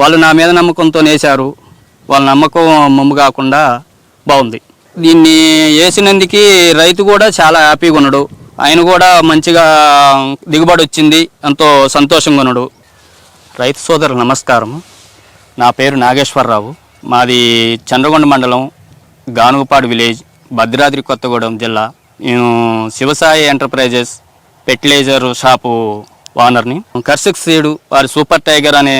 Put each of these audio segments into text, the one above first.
వాళ్ళు నా మీద నమ్మకంతో వేశారు వాళ్ళ నమ్మకం మమ్ము కాకుండా బాగుంది. దీన్ని వేసినందుకు రైతు కూడా చాలా హ్యాపీగా ఉన్నాడు. ఆయన కూడా మంచిగా దిగుబడి వచ్చింది. ఎంతో సంతోషంగా ఉన్నాడు. రైతు సోదరు నమస్కారం నా పేరు నాగేశ్వరరావు. మాది చంద్రగొండ మండలం గానుగపాడు విలేజ్ భద్రాద్రి కొత్తగూడెం జిల్లా. నేను శివసాయి ఎంటర్ప్రైజెస్ ఫెర్టిలైజర్ షాపు ఓనర్ని కర్సిక్ సీడు వారి సూపర్ టైగర్ అనే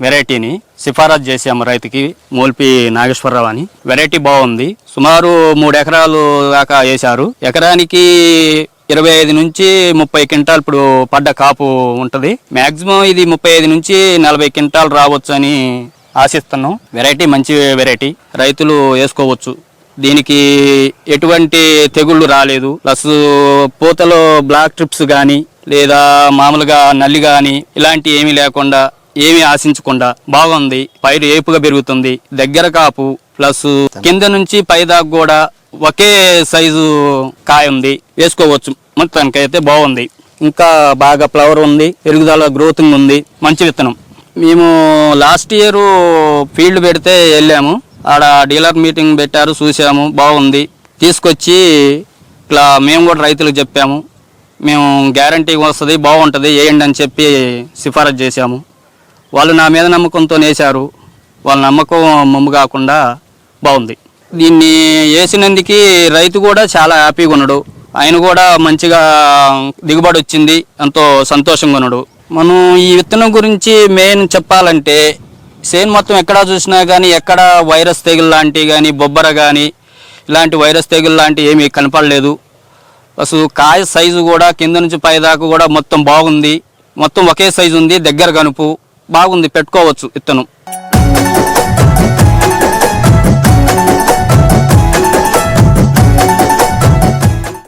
వెరైటీని సిఫారసు చేసాము రైతుకి మూల్పి నాగేశ్వరరావు అని. వెరైటీ బాగుంది. సుమారు మూడు ఎకరాలు దాకా వేశారు. ఎకరానికి ఇరవై ఐదు నుంచి ముప్పై క్వింటాల్ ఇప్పుడు పడ్డ కాపు ఉంటుంది. మాక్సిమం ఇది ముప్పై ఐదు నుంచి నలభై క్వింటాల్ రావచ్చు అని ఆశిస్తున్నాం. వెరైటీ మంచి వెరైటీ. రైతులు వేసుకోవచ్చు. దీనికి ఎటువంటి తెగుళ్ళు రాలేదు. ప్లస్ పూతలో బ్లాక్ ట్రిప్స్ కానీ లేదా మామూలుగా నల్లి కానీ ఇలాంటి ఏమీ లేకుండా ఏమీ ఆశించకుండా బాగుంది. పైరు ఏపుగా పెరుగుతుంది. దగ్గర కాపు ప్లస్ కింద నుంచి పై దాకా కూడా ఒకే సైజు కాయ ఉంది. వేసుకోవచ్చు. మొత్తానికైతే బాగుంది. ఇంకా బాగా ఫ్లవర్ ఉంది. పెరుగుదల గ్రోతింగ్ ఉంది. మంచి విత్తనం. మేము లాస్ట్ ఇయర్ ఫీల్డ్ పెడితే వెళ్ళాము. ఆడ డీలర్ మీటింగ్ పెట్టారు చూసాము బాగుంది. తీసుకొచ్చి ఇట్లా మేము కూడా రైతులకు చెప్పాము. మేము గ్యారంటీ వస్తుంది బాగుంటుంది వేయండి అని చెప్పి సిఫారసు చేశాము. వాళ్ళు నా మీద నమ్మకంతో వేశారు. వాళ్ళ నమ్మకం మమ్ము కాకుండా బాగుంది. దీన్ని వేసినందుకు రైతు కూడా చాలా హ్యాపీగా ఉన్నాడు. ఆయన కూడా మంచిగా దిగుబడి వచ్చింది ఎంతో సంతోషంగా ఉన్నాడు. మనం ఈ విత్తనం గురించి మెయిన్ చెప్పాలంటే సేన్ మొత్తం ఎక్కడా చూసినా కానీ ఎక్కడ వైరస్ తెగులు లాంటివి కానీ బొబ్బర కానీ ఇలాంటి వైరస్ తెగులు లాంటివి ఏమీ కనపడలేదు. అసలు కాయ సైజు కూడా కింద నుంచి పై దాకా కూడా మొత్తం బాగుంది. మొత్తం ఒకే సైజు ఉంది దగ్గర కనుపు బాగుంది పెట్టుకోవచ్చు ఇత్తనం.